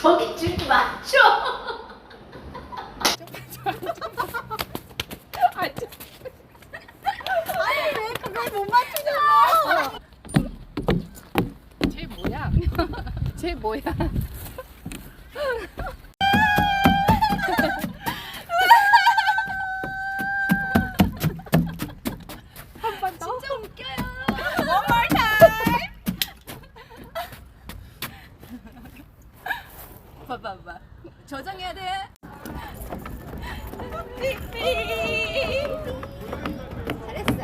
저기 줄 맞죠? 아니 왜 그걸 못 맞추냐고. 쟤 뭐야? 쟤 뭐야? 봐봐봐. 저장해야 돼. 잘했어.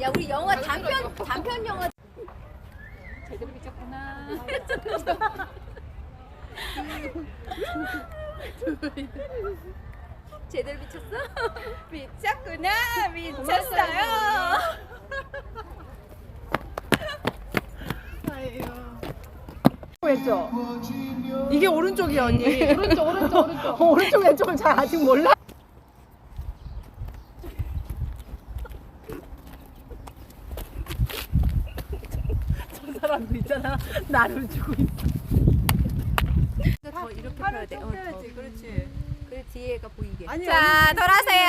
야 우리 영화 단편 단편 영화. 제대로 삐쳤구나. 제대로 미쳤어? 미쳤구나 미쳤어요. 했죠? 이게 오른쪽이야 언니. 오른쪽 오른쪽 오른쪽. 어, 오른쪽 왼쪽은 잘 아직 몰라? 저 사람도 있잖아. 나를 주고 있어. 더 이렇게 펴야 돼 쭉 펴야지, 그렇지. 그 뒤에가 보이게. 아니, 자 돌아세요.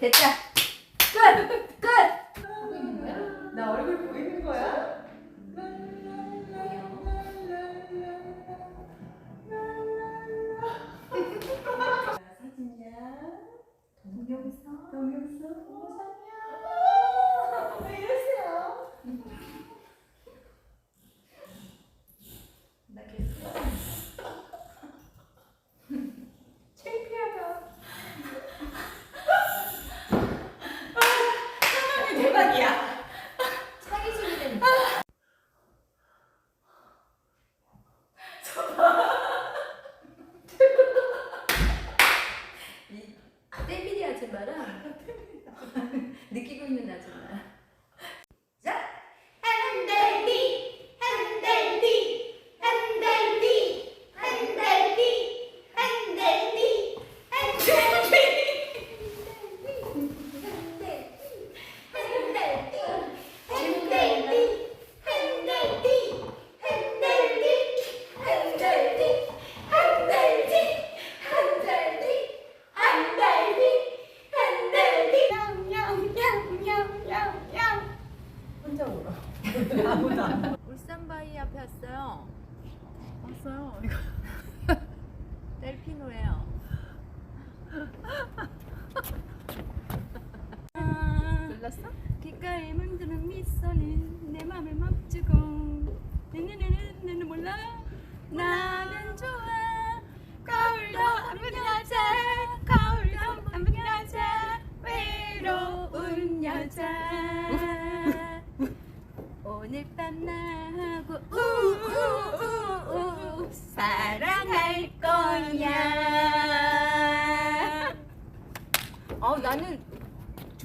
됐다. 끝! 끝! 나 얼굴 보이는 거야? 사진이야. 동영상. 동영상. 아줌마랑 느끼고 있는 아줌마. 자, 한달리, 나보다. 울산 바위 앞에 왔어요. 왔어요. 이거 델피노예요. 몰랐어? 귓가에 물드는 미소는 내 맘을 멈추고 내는 몰라 나는 좋아 거울도 안 보여줘 거울도 안 보여줘 외로운 여자 오늘 밤 나하고 우우우우 사랑할 거냐 아 나는